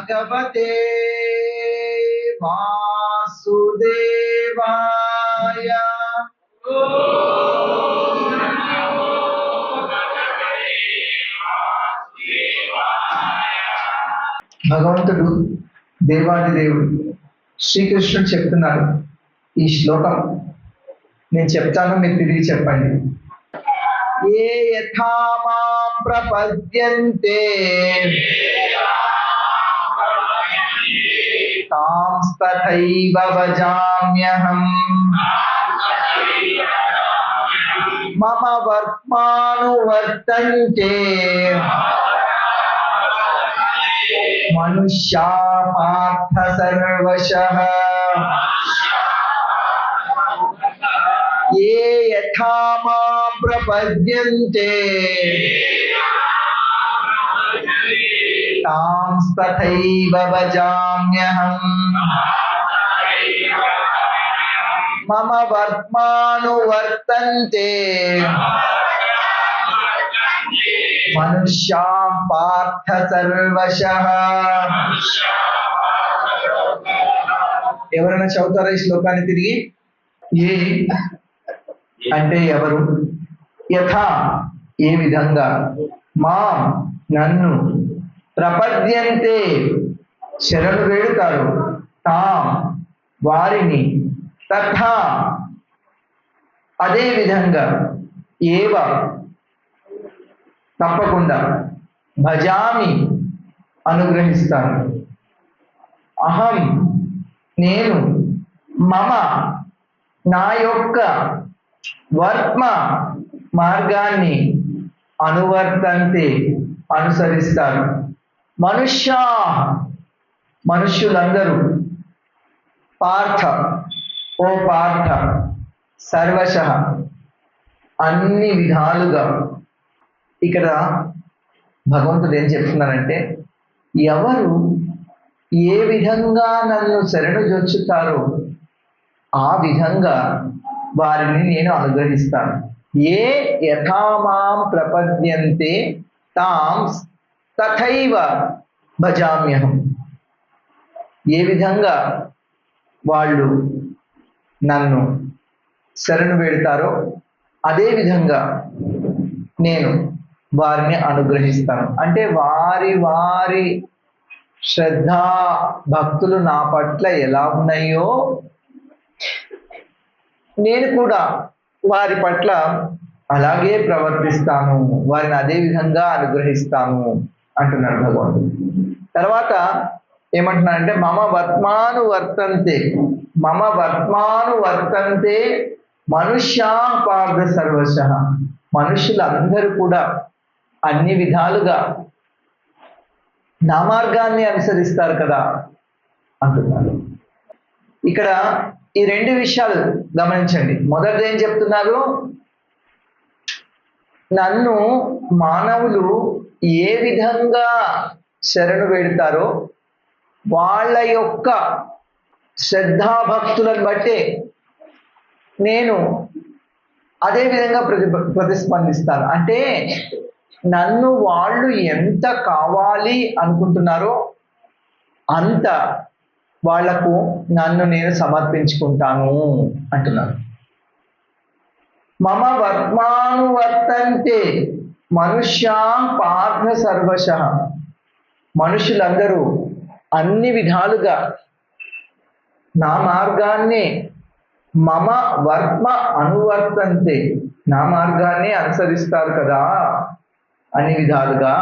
భగవతే వాసుదేవాయ భగవంతుడు దేవాది దేవుడు శ్రీకృష్ణుడు చెప్తున్నారు ఈ శ్లోకం. నేను చెప్తాను మీరు తిరిగి చెప్పండి. ఏ యథా మాం ప్రపద్యంతే తాంస్తథైవ భజామ్యహం మమ వర్త్మానువర్తంతే మనుష్యా పార్థ సర్వశః ఏ యథా మాం ప్రపద్యంతే తాంస్తథైవ భజామ్యహం మమ వర్త్మానువర్తంతే మనుష్యా పార్థ సర్వశః ఎవరైనా చదువుతారా ఈ శ్లోకాన్ని తిరిగి? ఏ? అంటే ఎవరు? యథా ఏ విధంగా? మా నన్ను ప్రపద్యంతే శరణు వేడుతారు. తాం వారిని తథా అదే విధంగా ఏవ తప్పకుండా భజామి అనుగ్రహిస్తాను అహం నేను మమ నా యొక్క వర్త్మ మార్గాన్ని అనువర్తంతే అనుసరిస్తాను మనుష్య మనుష్యులందరూ పార్థ ఓ పార్థ సర్వశ అన్ని విధాలుగా. ఇక్కడ భగవంతుడు ఏం చెప్తున్నారంటే ఎవరు ఏ విధంగా నన్ను శరణు జొచ్చుతారో ఆ విధంగా వారిని నేను అనుగ్రహిస్తాను. ఏ యథామాం ప్రపద్యంతే తాం తథైవ భజామ్యహం. ఏ విధంగా వాళ్ళు నన్ను శరణు వెళ్తారో అదే విధంగా నేను వారిని అనుగ్రహిస్తాను. అంటే వారి వారి శ్రద్ధా భక్తులు నా పట్ల ఎలా ఉన్నాయో నేను కూడా వారి పట్ల అలాగే ప్రవర్తిస్తాను. వారిని అదే విధంగా అనుగ్రహిస్తాను. అంటున్నాడు భగవంతుడు తర్వాత ఏమంటున్నాడంటే మమ వర్త్మాను వర్తంతే మమ వర్త్మాను వర్తంతే మనుష్యా పార్థ సర్వశ. మనుషులందరూ కూడా అన్ని విధాలుగా నా మార్గాన్ని అనుసరిస్తారు కదా అంటున్నారు ఇక్కడ ఈ రెండు విషయాలు గమనించండి. మొదటిది ఏం చెప్తున్నారు? నన్ను మానవులు ఏ విధంగా శరణు పెడతారో వాళ్ళ యొక్క శ్రద్ధాభక్తులను బట్టే నేను అదే విధంగా ప్రతి ప్రతిస్పందిస్తాను. అంటే నన్ను వాళ్ళు ఎంత కావాలి అనుకుంటున్నారో అంత వాళ్ళకు నన్ను నేను సమర్పించుకుంటాను అంటున్నాను. మమ వర్త్మానువర్తంతే మనుష్యా పార్థ సర్వశ. మనుషులందరూ అన్ని విధాలుగా నా మార్గాన్నే మమ వర్మ అనువర్తంతే. నా మార్గాన్ని అనుసరిస్తారు కదా అన్ని విధాలుగా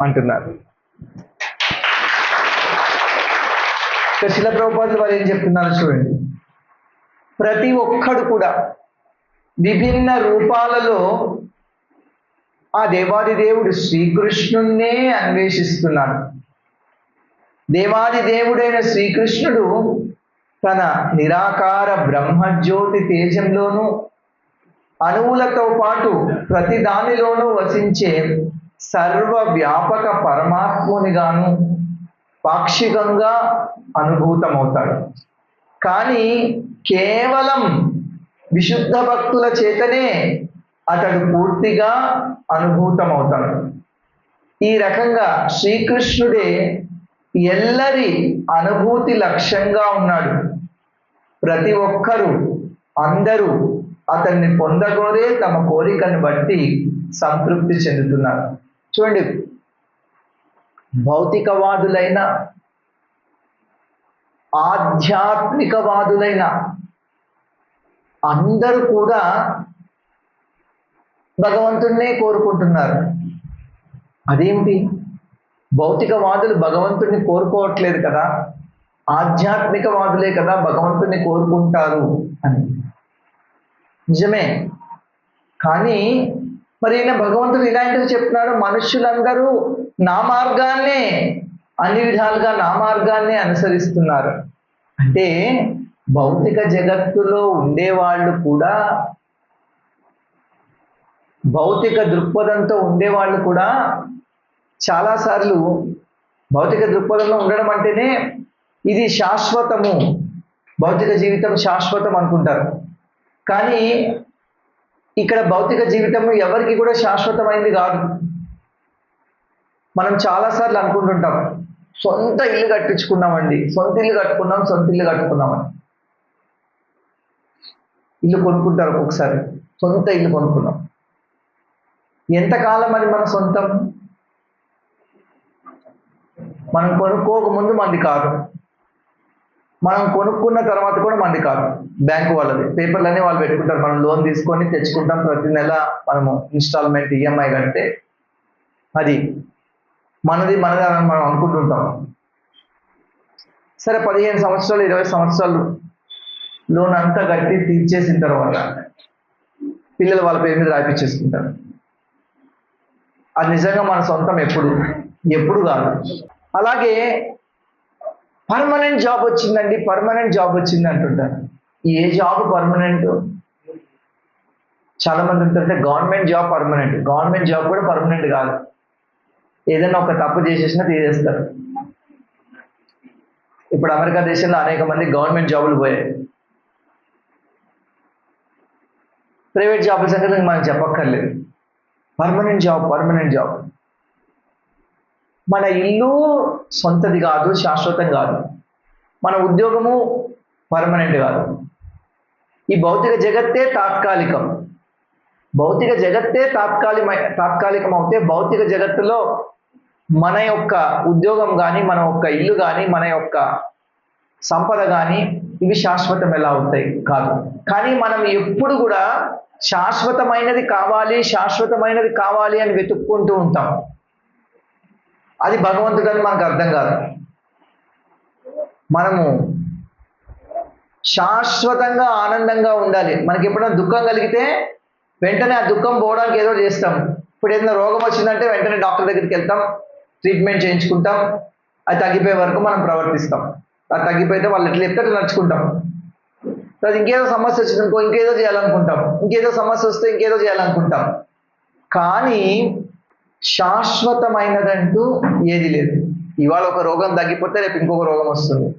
అంటున్నారు. శిల ప్రభుపాదులు వారు ఏం చెప్తున్నారు చూడండి. ప్రతి ఒక్కడు కూడా విభిన్న రూపాలలో ఆ దేవాది దేవుడు శ్రీకృష్ణున్నే అన్వేషిస్తున్నాడు. దేవాది దేవుడైన శ్రీకృష్ణుడు తన నిరాకార బ్రహ్మజ్యోతి తేజంలోనూ అణువులతో పాటు ప్రతి దానిలోనూ వసించే సర్వ వ్యాపక పరమాత్మునిగాను పాక్షికంగా అనుభూతమవుతాడు. కానీ కేవలం విశుద్ధ భక్తుల చేతనే అతడు పూర్తిగా అనుభూతమవుతాడు. ఈ రకంగా శ్రీకృష్ణుడే ఎల్లరి అనుభూతి లక్ష్యంగా ఉన్నాడు. ప్రతి ఒక్కరూ అందరూ అతన్ని పొందగోరే తమ కోరికను బట్టి సంతృప్తి చెందుతున్నారు. చూడండి భౌతికవాదులైన ఆధ్యాత్మికవాదులైన అందరూ కూడా భగవంతుణ్ణే కోరుకుంటున్నారు. అదేమిటి? భౌతికవాదులు భగవంతుణ్ణి కోరుకోవట్లేదు కదా. ఆధ్యాత్మికవాదులే కదా భగవంతుడిని కోరుకుంటారు అని. నిజమే. కానీ మరి ఈయన భగవంతుడు ఇలాంటివి చెప్తున్నాడు. మనుషులందరూ నా మార్గాన్నే అన్ని విధాలుగా నా మార్గాన్నే అనుసరిస్తున్నారు. అంటే భౌతిక జగత్తులో ఉండేవాళ్ళు కూడా భౌతిక దృక్పథంతో ఉండేవాళ్ళు కూడా చాలాసార్లు భౌతిక దృక్పథంలో ఉండడం అంటేనే ఇది శాశ్వతము. భౌతిక జీవితం శాశ్వతం అనుకుంటారు. కానీ ఇక్కడ భౌతిక జీవితం ఎవరికి కూడా శాశ్వతమైంది కాదు. మనం చాలాసార్లు అనుకుంటుంటాం సొంత ఇల్లు కట్టించుకున్నామండి సొంత ఇల్లు కట్టుకున్నాం సొంత ఇల్లు కట్టుకున్నామని. ఇల్లు కొనుక్కుంటారు ఒక్కొక్కసారి సొంత ఇల్లు కొనుక్కున్నాం. ఎంతకాలం అది మన సొంతం? మనం కొనుక్కోక ముందు మంది కాదు. మనం కొనుక్కున్న తర్వాత కూడా మంది కాదు. బ్యాంకు వాళ్ళది. పేపర్లన్నీ వాళ్ళు పెట్టుకుంటారు. మనం లోన్ తీసుకొని తెచ్చుకుంటాం. ప్రతి నెల మనము ఇన్స్టాల్మెంట్ ఈఎంఐ కడితే అది మనది మనది అని మనం అనుకుంటుంటాం. సరే పదిహేను సంవత్సరాలు ఇరవై సంవత్సరాలు లోన్ అంతా కట్టి తీర్చేసిన తర్వాత పిల్లలు వాళ్ళ పేరు మీద రాయిపించేసుకుంటారు అది నిజంగా మన సొంతం ఎప్పుడు? ఎప్పుడు కాదు. అలాగే పర్మనెంట్ జాబ్ వచ్చిందండి పర్మనెంట్ జాబ్ వచ్చింది అంటుంటారు. ఏ జాబ్ పర్మనెంట్ చాలా మంది ఉంటుంటే government job permanent government job కూడా పర్మనెంట్ కాదు. ఏదైనా ఒక తప్పు చేసేసినా తీసేస్తారు. ఇప్పుడు అమెరికా దేశంలో అనేక మంది గవర్నమెంట్ జాబులు పోయాయి. ప్రైవేట్ జాబుల సంగతి మనం చెప్పక్కర్లేదు. పర్మనెంట్ జాబ్ పర్మనెంట్ జాబ్ మన ఇల్లు సొంతది కాదు శాశ్వతం కాదు. మన ఉద్యోగము పర్మనెంట్ కాదు. ఈ భౌతిక జగత్తే తాత్కాలికం. భౌతిక జగత్తే తాత్కాలిక తాత్కాలికం అవుతే భౌతిక జగత్తులో మన యొక్క ఉద్యోగం కానీ మన యొక్క ఇల్లు కానీ మన యొక్క సంపద కానీ ఇవి శాశ్వతం ఎలా అవుతాయి? కాదు. కానీ మనం ఎప్పుడు కూడా శాశ్వతమైనది కావాలి శాశ్వతమైనది కావాలి అని వెతుక్కుంటూ ఉంటాం. అది భగవంతుడని అని మనకు అర్థం కాదు. మనము శాశ్వతంగా ఆనందంగా ఉండాలి. మనకి ఎప్పుడైనా దుఃఖం కలిగితే వెంటనే ఆ దుఃఖం పోవడానికి ఏదో చేస్తాం. ఇప్పుడు ఏదైనా రోగం వచ్చిందంటే వెంటనే డాక్టర్ దగ్గరికి వెళ్తాం ట్రీట్మెంట్ చేయించుకుంటాం అది తగ్గిపోయే వరకు మనం ప్రవర్తిస్తాం. అది తగ్గిపోయితే వాళ్ళు ఎట్లా చెప్తే నడుచుకుంటాం. తర్వాత ఇంకేదో సమస్య వచ్చింది ఇంకో ఇంకేదో చేయాలనుకుంటాం. ఇంకేదో సమస్య వస్తే ఇంకేదో చేయాలనుకుంటాం. కానీ శాశ్వతమైనదంటూ ఏది లేదు. ఇవాళ ఒక రోగం తగ్గిపోతే రేపు ఇంకొక రోగం వస్తుంది.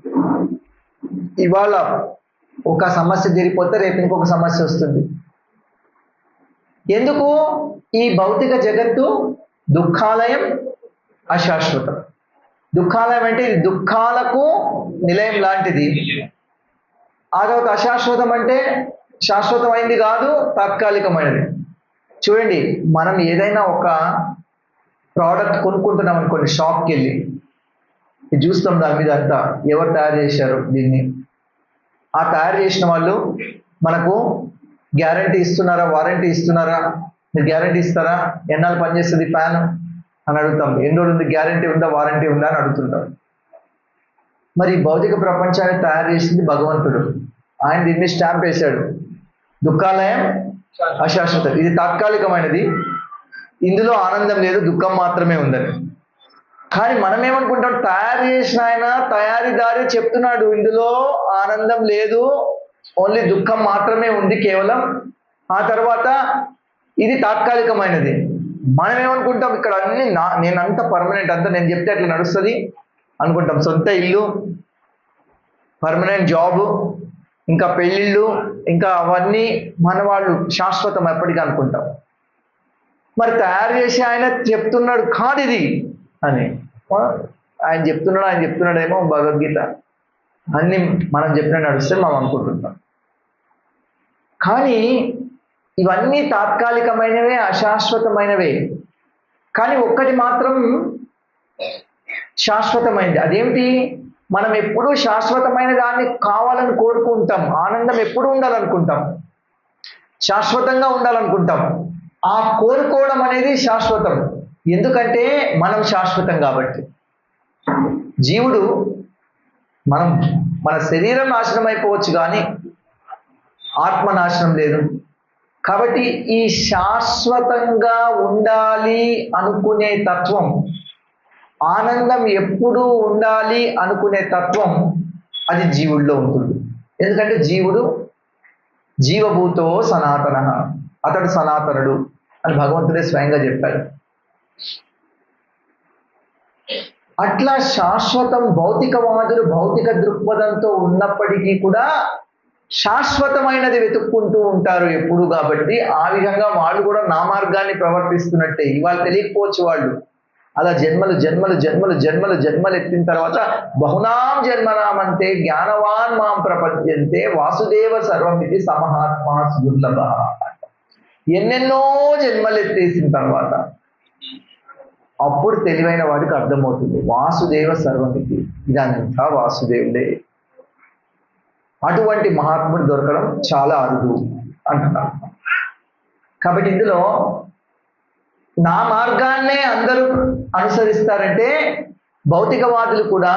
ఇవాళ ఒక సమస్య తీరిపోతే రేపు ఇంకొక సమస్య వస్తుంది. ఎందుకు? ఈ భౌతిక జగత్తు దుఃఖాలయం అశాశ్వతం. దుఃఖాలయం అంటే ఇది దుఃఖాలకు నిలయం లాంటిది. ఆ తర్వాత అశాశ్వతం అంటే శాశ్వతమైంది కాదు తాత్కాలికమైనది. చూడండి మనం ఏదైనా ఒక ప్రోడక్ట్ కొనుక్కుంటున్నాం అనుకోండి షాప్కి వెళ్ళి ఇది చూస్తాం దాని మీద అంతా ఎవరు తయారు చేశారు దీన్ని? ఆ తయారు చేసిన వాళ్ళు మనకు గ్యారంటీ ఇస్తున్నారా వారంటీ ఇస్తున్నారా? మీరు గ్యారంటీ ఇస్తారా? ఎన్నాళ్ళు పనిచేస్తుంది ఫ్యాన్ అని అడుగుతాం. ఎన్ని రోజులు ఉంది? గ్యారంటీ ఉందా వారంటీ ఉందా అని అడుగుతుంటాం. మరి భౌతిక ప్రపంచాన్ని తయారు చేసింది భగవంతుడు. ఆయన దీన్ని స్టాంప్ వేశాడు. దుఃఖాలయం అశాశ్వతం. ఇది తాత్కాలికమైనది. ఇందులో ఆనందం లేదు దుఃఖం మాత్రమే ఉందని. కానీ మనం ఏమనుకుంటాం తయారు చేసిన ఆయన తయారీదారి చెప్తున్నాడు. ఇందులో ఆనందం లేదు ఓన్లీ దుఃఖం మాత్రమే ఉంది కేవలం. ఆ తర్వాత ఇది తాత్కాలికమైనది. మనం ఏమనుకుంటాం ఇక్కడ అన్ని నా నేను అంత పర్మనెంట్ అంతా నేను చెప్తే అట్లా నడుస్తుంది అనుకుంటాం. సొంత ఇల్లు పర్మనెంట్ జాబ్ ఇంకా పెళ్ళిళ్ళు ఇంకా అవన్నీ మన వాళ్ళు శాశ్వతం ఎప్పటికీ అనుకుంటాం. మరి తయారు చేసి ఆయన చెప్తున్నాడు కాదు ఇది అని. ఆయన చెప్తున్నాడు ఆయన చెప్తున్నాడేమో భగవద్గీత. అన్ని మనం చెప్పిన నడుస్తే మనం అనుకుంటున్నాం కానీ ఇవన్నీ తాత్కాలికమైనవే అశాశ్వతమైనవే. కానీ ఒక్కటి మాత్రం శాశ్వతమైనది అదేమిటి? మనం ఎప్పుడూ శాశ్వతమైన దాన్ని కావాలని కోరుకుంటాం. ఆనందం ఎప్పుడు ఉండాలనుకుంటాం? శాశ్వతంగా ఉండాలనుకుంటాం. ఆ కోరుకోవడం అనేది శాశ్వతం. ఎందుకంటే మనం శాశ్వతం కాబట్టి. జీవుడు మనం మన శరీరం నాశనం అయిపోవచ్చు కానీ ఆత్మ నాశనం లేదు. కాబట్టి ఈ శాశ్వతంగా ఉండాలి అనుకునే తత్వం ఆనందం ఎప్పుడూ ఉండాలి అనుకునే తత్వం అది జీవుల్లో ఉంటుంది. ఎందుకంటే జీవుడు జీవభూతో సనాతన అతడు సనాతనుడు అని భగవంతుడే స్వయంగా చెప్పాడు. అట్లా శాశ్వతం భౌతికవాదులు భౌతిక దృక్పథంతో ఉన్నప్పటికీ కూడా శాశ్వతమైనది వెతుక్కుంటూ ఉంటారు ఎప్పుడు కాబట్టి ఆ విధంగా వాళ్ళు కూడా నా మార్గాన్ని ప్రవర్తిస్తున్నట్టే. ఇవాళ తెలియకపోవచ్చు వాళ్ళు. అలా జన్మలు జన్మలు జన్మలు జన్మలు జన్మలు ఎత్తిన తర్వాత బహునాం జన్మనామంతే జ్ఞానవాన్ మాం ప్రపంచంతే వాసుదేవ సర్వమితి సమహాత్మా దుర్లభ ఎన్నెన్నో జన్మలు ఎత్తేసిన తర్వాత అప్పుడు తెలివైన వాడికి అర్థమవుతుంది వాసుదేవ సర్వమితి ఇదంతా వాసుదేవుడే. అటువంటి మహాత్ముడు దొరకడం చాలా అరుదు అంటున్నారు కాబట్టి ఇందులో నా మార్గాన్నే అందరూ అనుసరిస్తారంటే భౌతికవాదులు కూడా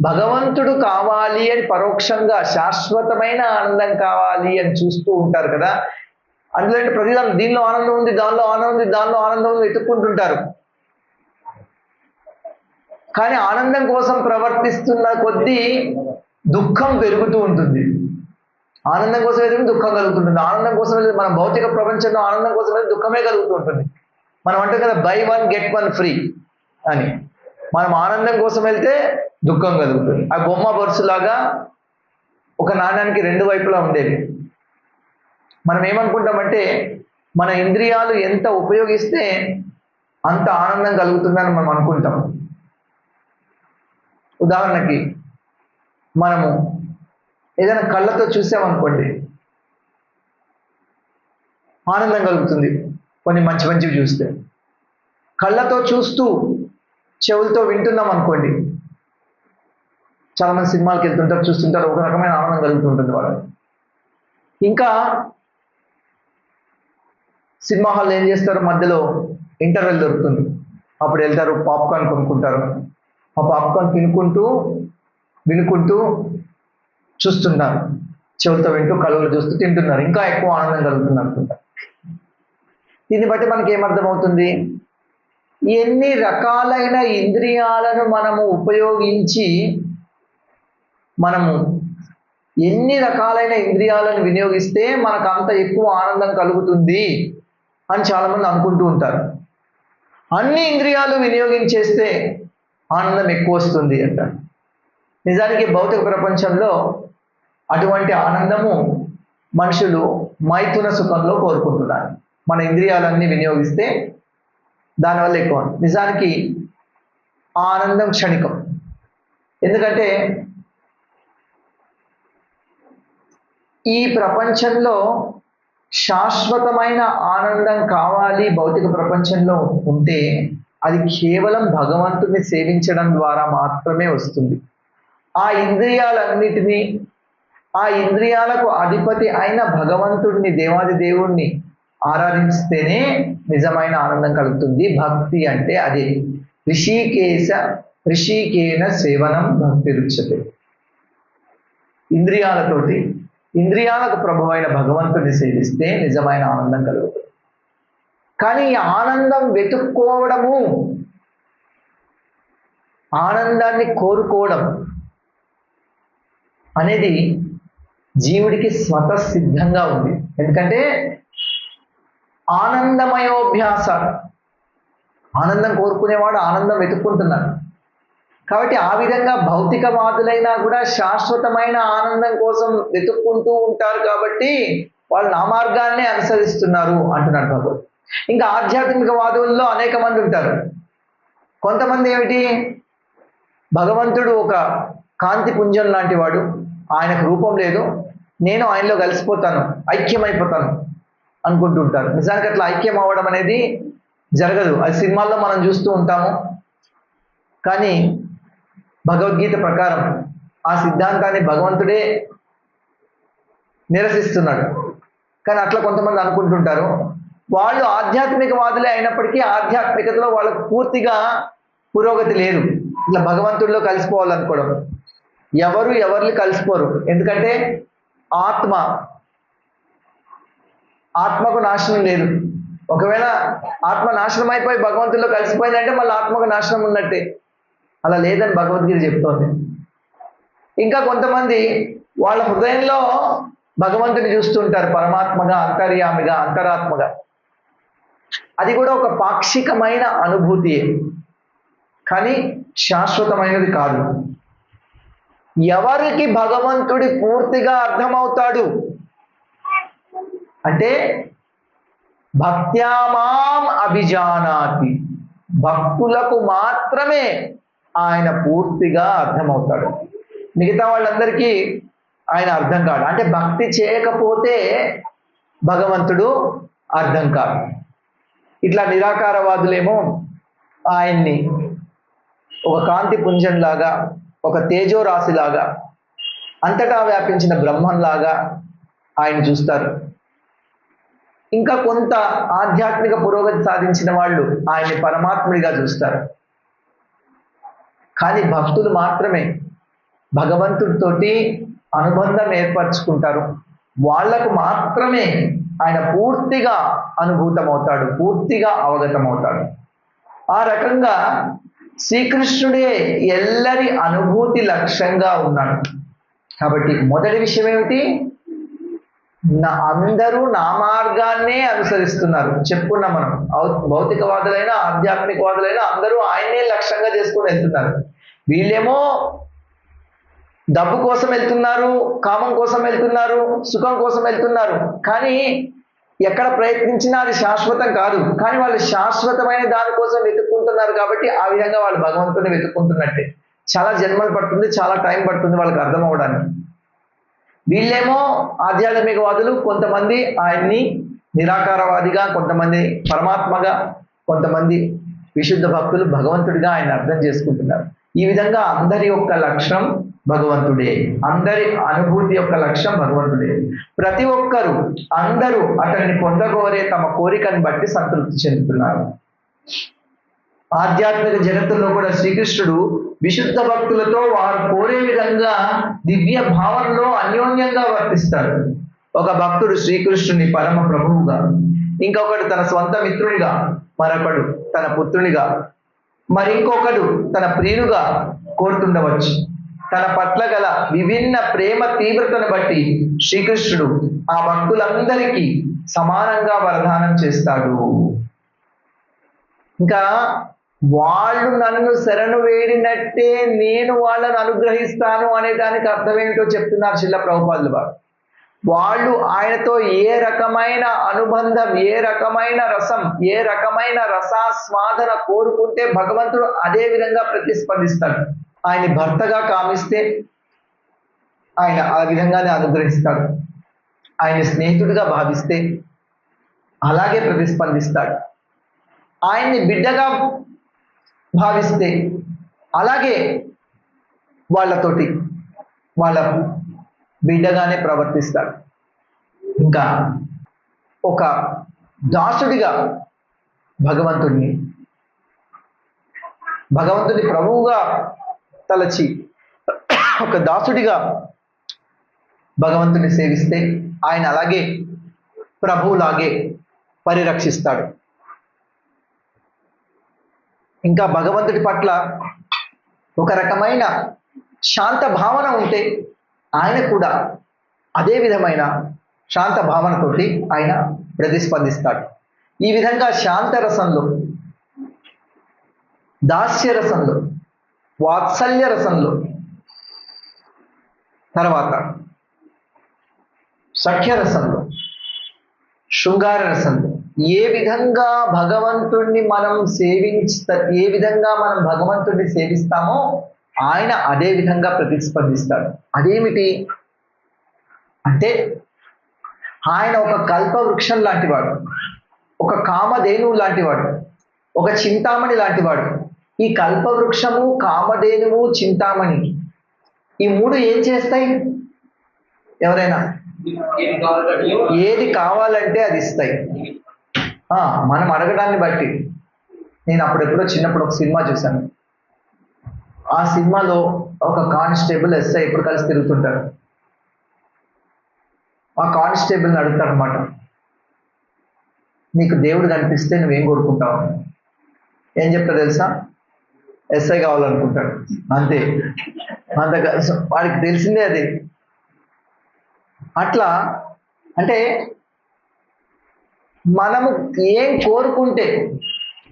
భగవంతుడు కావాలి అని పరోక్షంగా శాశ్వతమైన ఆనందం కావాలి అని చూస్తూ ఉంటారు కదా. అందులో అంటే ప్రతిదాని దీనిలో ఆనందం ఉంది దానిలో ఆనందం ఉంది దానిలో ఆనందం ఉంది వెతుక్కుంటుంటారు. కానీ ఆనందం కోసం ప్రవర్తిస్తున్న కొద్దీ దుఃఖం పెరుగుతూ ఉంటుంది. ఆనందం కోసం వెళ్తే దుఃఖం కలుగుతుంటుంది. ఆనందం కోసం వెళ్తే మన భౌతిక ప్రపంచంలో ఆనందం కోసం వెళ్తే దుఃఖమే కలుగుతూ ఉంటుంది. మనం అంటే కదా buy one get one free అని. మనం ఆనందం కోసం వెళ్తే దుఃఖం కలుగుతుంది. ఆ బొమ్మ బొరుసులాగా ఒక నాణ్యానికి రెండు వైపులా ఉండేది. మనం ఏమనుకుంటామంటే మన ఇంద్రియాలు ఎంత ఉపయోగిస్తే అంత ఆనందం కలుగుతుందని మనం అనుకుంటాం. ఉదాహరణకి మనము ఏదైనా కళ్ళతో చూసామనుకోండి ఆనందం కలుగుతుంది. కొన్ని మంచి మంచివి చూస్తే. కళ్ళతో చూస్తూ చెవులతో వింటున్నాం అనుకోండి. చాలా మంది సినిమాలకు వెళ్తుంటారు చూస్తుంటారు ఒక రకమైన ఆనందం కలుగుతుంటుంది వాళ్ళకి. ఇంకా సినిమా హాల్ ఏం చేస్తారు? మధ్యలో ఇంటర్వెల్ దొరుకుతుంది. అప్పుడు వెళ్తారు పాప్కార్న్ కొనుక్కుంటారు. ఆ పాప్కార్న్ తినుకుంటూ వినుకుంటూ చూస్తున్నారు. చెవులతో వింటూ కళ్ళలో చూస్తూ తింటున్నారు. ఇంకా ఎక్కువ ఆనందం కలుగుతుంది అనుకుంటా. దీన్ని బట్టి మనకి ఏమర్థమవుతుంది? ఎన్ని రకాలైన ఇంద్రియాలను మనము ఉపయోగించి మనము ఎన్ని రకాలైన ఇంద్రియాలను వినియోగిస్తే మనకు అంత ఎక్కువ ఆనందం కలుగుతుంది అని చాలామంది అనుకుంటూ ఉంటారు. అన్ని ఇంద్రియాలు వినియోగించేస్తే ఆనందం ఎక్కువ వస్తుంది అంటారు. నిజానికి భౌతిక ప్రపంచంలో అటువంటి ఆనందము మనుషులు మైథున సుఖంలో కోరుకుంటున్నారు. మన ఇంద్రియాలన్నీ వినియోగిస్తే దానివల్ల ఎక్కువ. నిజానికి ఆనందం క్షణికం. ఎందుకంటే ఈ ప్రపంచంలో శాశ్వతమైన ఆనందం కావాలి భౌతిక ప్రపంచంలో ఉంటే అది కేవలం భగవంతుని సేవించడం ద్వారా మాత్రమే వస్తుంది. ఆ ఇంద్రియాలన్నిటినీ ఆ ఇంద్రియాలకు అధిపతి అయిన భగవంతుడిని దేవాది దేవుణ్ణి ఆరాధిస్తేనే నిజమైన ఆనందం కలుగుతుంది. భక్తి అంటే అది. ఋషికేశ ఋషికేన సేవనం భక్తి రుచతే ఇంద్రియాలతోటి ఇంద్రియాలకు ప్రభువైన భగవంతుని సేవిస్తే నిజమైన ఆనందం కలుగుతుంది. కానీ ఆనందం వెతుక్కోవడము ఆనందాన్ని కోరుకోవడం అనేది జీవుడికి స్వతసిద్ధంగా ఉంది. ఎందుకంటే ఆనందమయోభ్యాస. ఆనందం కోరుకునేవాడు ఆనందం వెతుక్కుంటున్నాడు. కాబట్టి ఆ విధంగా భౌతికవాదులైనా కూడా శాశ్వతమైన ఆనందం కోసం వెతుక్కుంటూ ఉంటారు కాబట్టి వాళ్ళు నా మార్గాన్నే అనుసరిస్తున్నారు అంటున్నాడు భగవద్. ఇంకా ఆధ్యాత్మికవాదుల్లో అనేక మంది ఉంటారు. కొంతమంది ఏమిటి? భగవంతుడు ఒక కాంతి పుంజం లాంటి వాడు. ఆయనకు రూపం లేదు. నేను ఆయనలో కలిసిపోతాను. ఐక్యమైపోతాను. అనుకుంటుంటారు నిజానికి అట్లా ఐక్యం అవ్వడం అనేది జరగదు. అది సినిమాల్లో మనం చూస్తూ ఉంటాము. కానీ భగవద్గీత ప్రకారం ఆ సిద్ధాంతాన్ని భగవంతుడే నిరసిస్తున్నాడు. కానీ అట్లా కొంతమంది అనుకుంటుంటారు వాళ్ళు ఆధ్యాత్మికవాదులే అయినప్పటికీ ఆధ్యాత్మికతలో వాళ్ళకు పూర్తిగా పురోగతి లేదు. ఇట్లా భగవంతుడిలో కలిసిపోవాలనుకోవడం. ఎవరు ఎవరిని కలిసిపోరు. ఎందుకంటే ఆత్మ ఆత్మకు నాశనం లేదు. ఒకవేళ ఆత్మ నాశనం అయిపోయి భగవంతుల్లో కలిసిపోయిందంటే మళ్ళీ ఆత్మకు నాశనం ఉన్నట్టే. అలా లేదని భగవద్గీత చెప్తోంది. ఇంకా కొంతమంది వాళ్ళ హృదయంలో భగవంతుని చూస్తుంటారు పరమాత్మగా అంతర్యామిగా అంతరాత్మగా. అది కూడా ఒక పాక్షికమైన అనుభూతి. కానీ శాశ్వతమైనది కాదు. ఎవరికి భగవంతుడి పూర్తిగా అర్థమవుతాడు? అంటే భక్త్యామాం అభిజానాతి. భక్తులకు మాత్రమే ఆయన పూర్తిగా అర్థమవుతాడు. మిగతా వాళ్ళందరికీ ఆయన అర్థం కాడు. అంటే భక్తి చేయకపోతే భగవంతుడు అర్థం కాదు ఇట్లా నిరాకారవాదులేమో ఆయన్ని ఒక కాంతి పుంజంలాగా ఒక తేజోరాశిలాగా అంతటా వ్యాపించిన బ్రహ్మంలాగా ఆయన చూస్తారు. ఇంకా కొంత ఆధ్యాత్మిక పురోగతి సాధించిన వాళ్ళు ఆయన్ని పరమాత్ముడిగా చూస్తారు. కానీ భక్తులు మాత్రమే భగవంతుడితోటి అనుబంధం ఏర్పరచుకుంటారు. వాళ్ళకు మాత్రమే ఆయన పూర్తిగా అనుభూతమవుతాడు పూర్తిగా అవగతమవుతాడు. ఆ రకంగా శ్రీకృష్ణుడే ఎల్లరి అనుభూతి లక్ష్యంగా ఉన్నాడు. కాబట్టి మొదటి విషయం ఏమిటి? నా అందరూ నా మార్గాన్నే అనుసరిస్తున్నారు. చెప్పుకున్నాం మనం. ఔ- భౌతికవాదులైనా ఆధ్యాత్మికవాదులైనా అందరూ ఆయన్నే లక్ష్యంగా చేసుకుని వెళ్తున్నారు. వీళ్ళేమో డబ్బు కోసం వెళ్తున్నారు కామం కోసం వెళ్తున్నారు సుఖం కోసం వెళ్తున్నారు. కానీ ఎక్కడ ప్రయత్నించినా అది శాశ్వతం కాదు. కానీ వాళ్ళు శాశ్వతమైన దానికోసం వెతుక్కుంటున్నారు కాబట్టి ఆ విధంగా వాళ్ళు భగవంతుని వెతుక్కుంటున్నట్టే. చాలా జన్మలు పడుతుంది చాలా టైం పడుతుంది వాళ్ళకి అర్థం అవడానికి వీళ్ళేమో ఆధ్యాత్మికవాదులు కొంతమంది ఆయన్ని నిరాకారవాదిగా కొంతమంది పరమాత్మగా కొంతమంది విశుద్ధ భక్తులు భగవంతుడిగా ఆయన అర్థం చేసుకుంటున్నారు. ఈ విధంగా అందరి యొక్క లక్ష్యం భగవంతుడే. అందరి అనుభూతి యొక్క లక్ష్యం భగవంతుడే. ప్రతి ఒక్కరూ అందరూ అతన్ని పొందగోరే తమ కోరికను బట్టి సంతృప్తి చెందుతున్నారు. ఆధ్యాత్మిక జగత్తులో కూడా శ్రీకృష్ణుడు విశుద్ధ భక్తులతో వారు కోరే విధంగా దివ్య భావంలో అన్యోన్యంగా వర్తిస్తాడు. ఒక భక్తుడు శ్రీకృష్ణుని పరమ ప్రభువుగా ఇంకొకడు తన స్వంత మిత్రునిగా మరొకడు తన పుత్రునిగా మరి ఇంకొకడు తన ప్రియులుగా కోరుతుండవచ్చు. తన పట్ల గల విభిన్న ప్రేమ తీవ్రతను బట్టి శ్రీకృష్ణుడు ఆ భక్తులందరికీ సమానంగా వరదానం చేస్తాడు. ఇంకా వాళ్ళు నన్ను శరణు వేడినట్టే నేను వాళ్ళను అనుగ్రహిస్తాను అనే దానికి అర్థమేమిటో చెప్తున్నారు శిల్ల ప్రభుపాదులు వారు. వాళ్ళు ఆయనతో ఏ రకమైన అనుబంధం ఏ రకమైన రసం ఏ రకమైన రసాస్వాదన కోరుకుంటే భగవంతుడు అదే విధంగా ప్రతిస్పందిస్తాడు. ఆయన భర్తగా కామిస్తే ఆయన ఆ విధంగానే అనుగ్రహిస్తాడు. ఆయన స్నేహితుడిగా భావిస్తే అలాగే ప్రతిస్పందిస్తాడు. ఆయన్ని బిడ్డగా భావిస్తే అలాగే వాళ్ళతోటి వాళ్ళ బిడ్డగానే ప్రవర్తిస్తాడు ఇంకా ఒక దాసుడిగా భగవంతుడిని భగవంతుని ప్రభువుగా తలచి ఒక దాసుడిగా భగవంతుని సేవిస్తే ఆయన అలాగే ప్రభువులాగే పరిరక్షిస్తాడు. ఇంకా భగవంతుడి పట్ల ఒక రకమైన శాంత భావన ఉంటే ఆయన కూడా అదే విధమైన శాంత భావనతోటి ఆయన ప్రతిస్పందిస్తాడు. ఈ విధంగా శాంత రసంలో దాస్య రసంలో వాత్సల్య రసంలో తర్వాత సఖ్యరసంలో శృంగార రసంలో ఏ విధంగా భగవంతుణ్ణి మనం సేవించ ఏ విధంగా మనం భగవంతుణ్ణి సేవిస్తామో ఆయన అదే విధంగా ప్రతిస్పందిస్తాడు. అదేమిటి? అంటే ఆయన ఒక కల్ప వృక్షం లాంటివాడు ఒక కామధేనువు లాంటివాడు ఒక చింతామణి లాంటివాడు. ఈ కల్పవృక్షము కామధేనువు చింతామణి ఈ మూడు ఏం చేస్తాయి? ఎవరైనా? ఏది కావాలంటే అది ఇస్తాయి. మనం అడగడాన్ని బట్టి. నేను అప్పుడు ఎప్పుడో చిన్నప్పుడు ఒక సినిమా చూశాను. ఆ సినిమాలో ఒక కానిస్టేబుల్ ఎస్ఐ ఎప్పుడు కలిసి తిరుగుతుంటారు. ఆ కానిస్టేబుల్ని అడుగుతారనమాట నీకు దేవుడు కనిపిస్తే నువ్వేం కోరుకుంటావు? ఏం చెప్తా తెలుసా? ఎస్ఐ కావాలనుకుంటాడు. అంతే. అంత వాడికి తెలిసిందే అది. అట్లా అంటే మనము ఏం కోరుకుంటే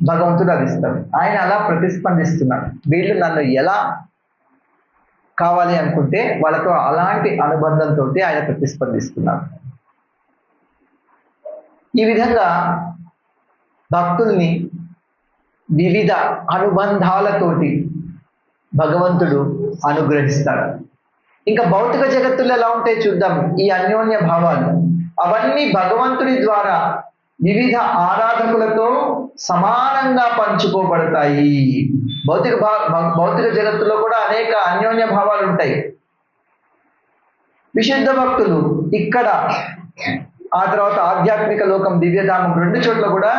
భగవంతుడు అది ఇస్తాడు. ఆయన అలా ప్రతిస్పందిస్తున్నాడు. వీళ్ళు నన్ను ఎలా కావాలి అనుకుంటే వాళ్ళతో అలాంటి అనుబంధంతో ఆయన ప్రతిస్పందిస్తున్నాడు. ఈ విధంగా భక్తుల్ని వివిధ అనుబంధాలతోటి భగవంతుడు అనుగ్రహిస్తాడు. ఇంకా భౌతిక జగత్తులు ఎలా ఉంటాయి చూద్దాం. ఈ అన్యోన్య భావాలు. అవన్నీ భగవంతుడి ద్వారా వివిధ ఆరాధకులతో సమానంగా పంచుకోబడతాయి. భౌతిక భా భౌతిక జగత్తులో కూడా అనేక అన్యోన్య భావాలు ఉంటాయి. విశుద్ధ భక్తులు ఇక్కడ ఆ తర్వాత ఆధ్యాత్మిక లోకం దివ్యధామం రెండు చోట్ల కూడా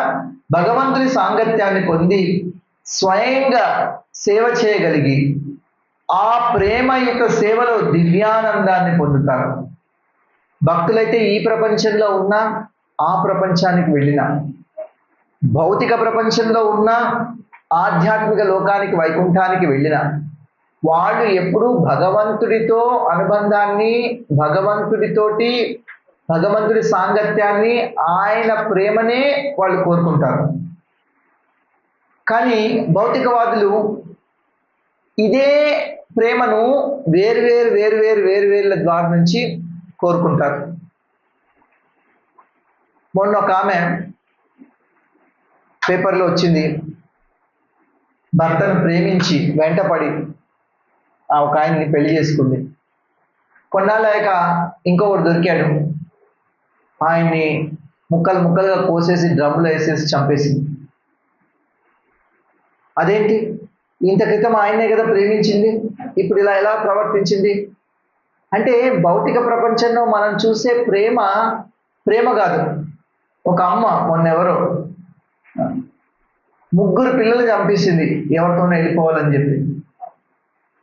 భగవంతుని సాంగత్యాన్ని పొంది స్వయంగా సేవ చేయగలిగి ఆ ప్రేమయుత సేవలో దివ్యానందాన్ని పొందుతారు. భక్తులైతే ఈ ప్రపంచంలో ఉన్నా ఆ ప్రపంచానికి వెళ్ళినా. భౌతిక ప్రపంచంలో ఉన్న ఆధ్యాత్మిక లోకానికి వైకుంఠానికి వెళ్ళిన. వాళ్ళు ఎప్పుడూ భగవంతుడితో అనుబంధాన్ని భగవంతుడితోటి భగవంతుడి సాంగత్యాన్ని ఆయన ప్రేమనే వాళ్ళు కోరుకుంటారు. కానీ భౌతికవాదులు ఇదే ప్రేమను వేరు వేరు వేరు వేరు వేరు వేరుల ద్వారా నుంచి కోరుకుంటారు. మొన్న ఒక ఆమె పేపర్లో వచ్చింది. భర్తను ప్రేమించి వెంటపడి ఆ ఒక ఆయన్ని పెళ్ళి చేసుకుంది. కొన్నాళ్ళాక ఇంకొకటి దొరికాడు. ఆయన్ని ముక్కలు ముక్కలుగా కోసేసి డ్రమ్లో వేసేసి చంపేసింది. అదేంటి? ఇంత క్రితం ఆయనే కదా ప్రేమించింది. ఇప్పుడు ఇలా ఎలా ప్రవర్తించింది? అంటే భౌతిక ప్రపంచంలో మనం చూసే ప్రేమ ప్రేమ కాదు. ఒక అమ్మ మొన్నెవరో ముగ్గురు పిల్లలు చంపేసింది ఎవరితోనే వెళ్ళిపోవాలని చెప్పి.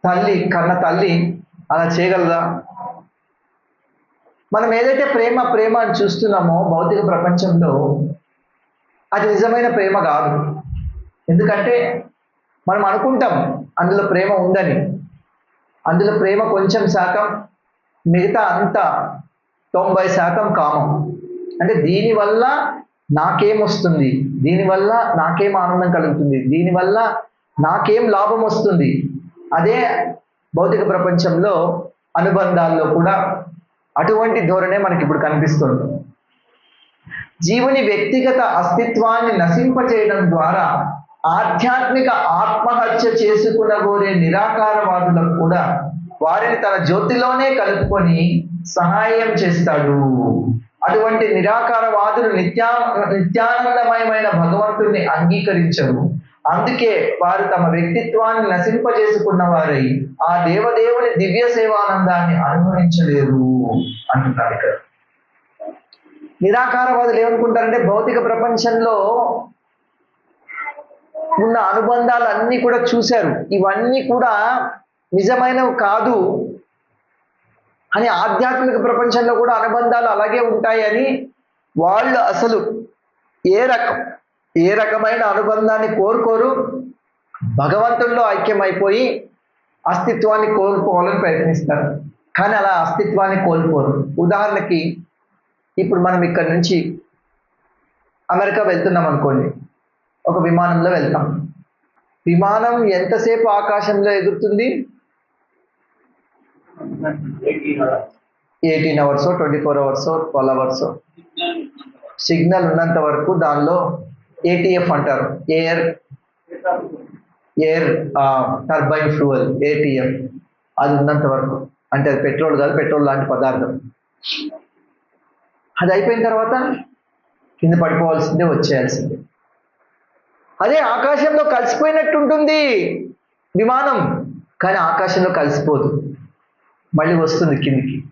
తల్లి కన్న తల్లి అలా చేయగలదా? మనం ఏదైతే ప్రేమ ప్రేమ అని చూస్తున్నామో భౌతిక ప్రపంచంలో అది నిజమైన ప్రేమ కాదు. ఎందుకంటే మనం అనుకుంటాం అందులో ప్రేమ ఉందని. అందులో ప్రేమ కొంచెం శాతం మిగతా అంతా తొంభై శాతం కామం. అంటే దీనివల్ల నాకేం వస్తుంది? దీనివల్ల నాకేం ఆనందం కలుగుతుంది? దీనివల్ల నాకేం లాభం వస్తుంది? అదే భౌతిక ప్రపంచంలో అనుబంధాల్లో కూడా అటువంటి ధోరణే మనకి ఇప్పుడు కనిపిస్తుంది. జీవుని వ్యక్తిగత అస్తిత్వాన్ని నశింపచేయడం ద్వారా ఆధ్యాత్మిక ఆత్మహత్య చేసుకునగోరే నిరాకారవాదులకు కూడా వారిని తన జ్యోతిలోనే కలుపుకొని సహాయం చేస్తాడు. అటువంటి నిరాకారవాదులు నిత్యా నిత్యానందమయమైన భగవంతుణ్ణి అంగీకరించరు. అందుకే వారు తమ వ్యక్తిత్వాన్ని నశింపజేసుకున్న వారై ఆ దేవదేవుని దివ్య సేవానందాన్ని అనుభవించలేరు అంటున్నారు ఇక్కడ. నిరాకారవాదులు ఏమనుకుంటారంటే భౌతిక ప్రపంచంలో ఉన్న అనుబంధాలు అన్నీ కూడా చూశారు. ఇవన్నీ కూడా నిజమైనవి కాదు. అని ఆధ్యాత్మిక ప్రపంచంలో కూడా అనుబంధాలు అలాగే ఉంటాయని వాళ్ళు అసలు ఏ రకం ఏ రకమైన అనుబంధాన్ని కోరుకోరు. భగవంతుల్లో ఐక్యమైపోయి అస్తిత్వాన్ని కోల్పోవాలని ప్రయత్నిస్తారు. కానీ అలా అస్తిత్వాన్ని కోల్పోరు. ఉదాహరణకి ఇప్పుడు మనం ఇక్కడ నుంచి అమెరికా వెళ్తున్నాం అనుకోండి. ఒక విమానంలో వెళ్తాం. విమానం ఎంతసేపు ఆకాశంలో ఎగురుతుంది? Eighteen hours twenty four hours twelve hours signal ఉన్నంత వరకు దానిలో ఏటీఎఫ్ అంటారు. Air air turbine fuel ATF అది ఉన్నంత వరకు. అంటే అది పెట్రోల్ కాదు పెట్రోల్ లాంటి పదార్థం. అది అయిపోయిన తర్వాత కింద పడిపోవాల్సిందే వచ్చేయాల్సిందే. అదే ఆకాశంలో కలిసిపోయినట్టు ఉంటుంది విమానం. కానీ ఆకాశంలో కలిసిపోదు. మళ్ళీ వస్తుంది కిందికి.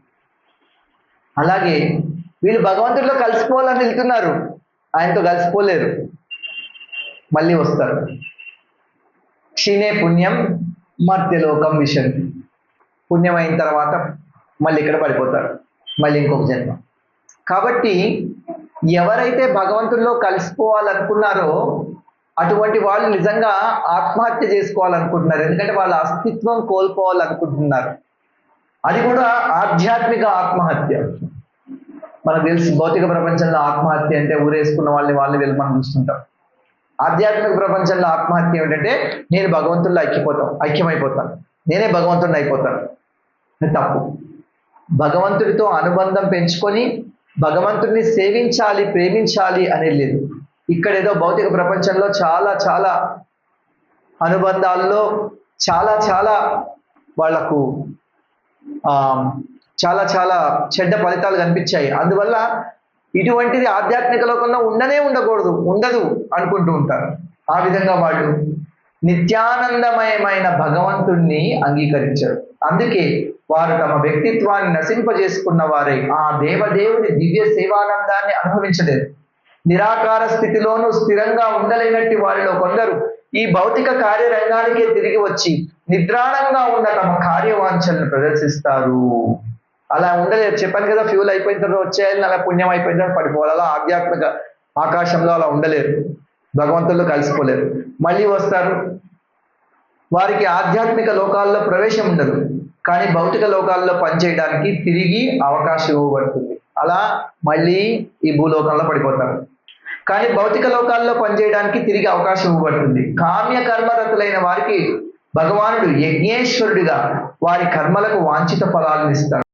అలాగే వీళ్ళు భగవంతుడిలో కలిసిపోవాలని వెళ్తున్నారు. ఆయనతో కలిసిపోలేరు. మళ్ళీ వస్తారు. క్షీణే పుణ్యం మర్త్యలోకం విషయం పుణ్యం అయిన తర్వాత మళ్ళీ ఇక్కడ పడిపోతారు. మళ్ళీ ఇంకొక జన్మ. కాబట్టి ఎవరైతే భగవంతుల్లో కలిసిపోవాలనుకున్నారో అటువంటి వాళ్ళు నిజంగా ఆత్మహత్య చేసుకోవాలనుకుంటున్నారు. ఎందుకంటే వాళ్ళ అస్తిత్వం కోల్పోవాలనుకుంటున్నారు. అది కూడా ఆధ్యాత్మిక ఆత్మహత్య. మనకు తెలిసి భౌతిక ప్రపంచంలో ఆత్మహత్య అంటే ఊరేసుకున్న వాళ్ళని వాళ్ళని వెళ్ళి మనం చూస్తుంటాం. ఆధ్యాత్మిక ప్రపంచంలో ఆత్మహత్య ఏమిటంటే నేను భగవంతుల్లో ఐక్యపోతాను ఐక్యమైపోతాను. నేనే భగవంతుడిని అయిపోతాను. తప్పు. భగవంతుడితో అనుబంధం పెంచుకొని భగవంతుడిని సేవించాలి ప్రేమించాలి అనేది లేదు. ఇక్కడ ఏదో భౌతిక ప్రపంచంలో చాలా చాలా అనుబంధాల్లో చాలా చాలా వాళ్ళకు చాలా చాలా చెడ్డ ఫలితాలు కనిపించాయి. అందువల్ల ఇటువంటిది ఆధ్యాత్మిక లోకంలో ఉండనే ఉండకూడదు ఉండదు అనుకుంటూ ఉంటారు. ఆ విధంగా వాళ్ళు నిత్యానందమయమైన భగవంతుణ్ణి అంగీకరించారు. అందుకే వారు తమ వ్యక్తిత్వాన్ని నశింపజేసుకున్న వారే. ఆ దేవదేవుని దివ్య సేవానందాన్ని అనుభవించలేదు నిరాకార స్థితిలోనూ స్థిరంగా ఉండలేనట్టు వారిలో కొందరు ఈ భౌతిక కార్యరంగానికే తిరిగి వచ్చి నిద్రాణంగా ఉన్న తమ కార్యవాంఛలను ప్రదర్శిస్తారు. అలా ఉండలేదు. చెప్పాను కదా ఫ్యూల్ అయిపోయిన తర్వాత వచ్చేయాలని అలా పుణ్యం అయిపోయిన తర్వాత పడిపోవాలి. అలా ఆధ్యాత్మిక ఆకాశంలో అలా ఉండలేరు భగవంతుల్లో కలిసిపోలేరు మళ్ళీ వస్తారు. వారికి ఆధ్యాత్మిక లోకాల్లో ప్రవేశం ఉండదు. కానీ భౌతిక లోకాల్లో పనిచేయడానికి తిరిగి అవకాశం ఇవ్వబడుతుంది. అలా మళ్ళీ ఈ భూలోకంలో పడిపోతారు. కానీ భౌతిక లోకాల్లో పనిచేయడానికి తిరిగి అవకాశం ఇవ్వబడుతుంది. కామ్య కర్మరతులైన వారికి భగవానుడు యజ్ఞేశ్వరుడిగా వారి కర్మలకు వాంఛిత ఫలాలను ఇస్తాడు.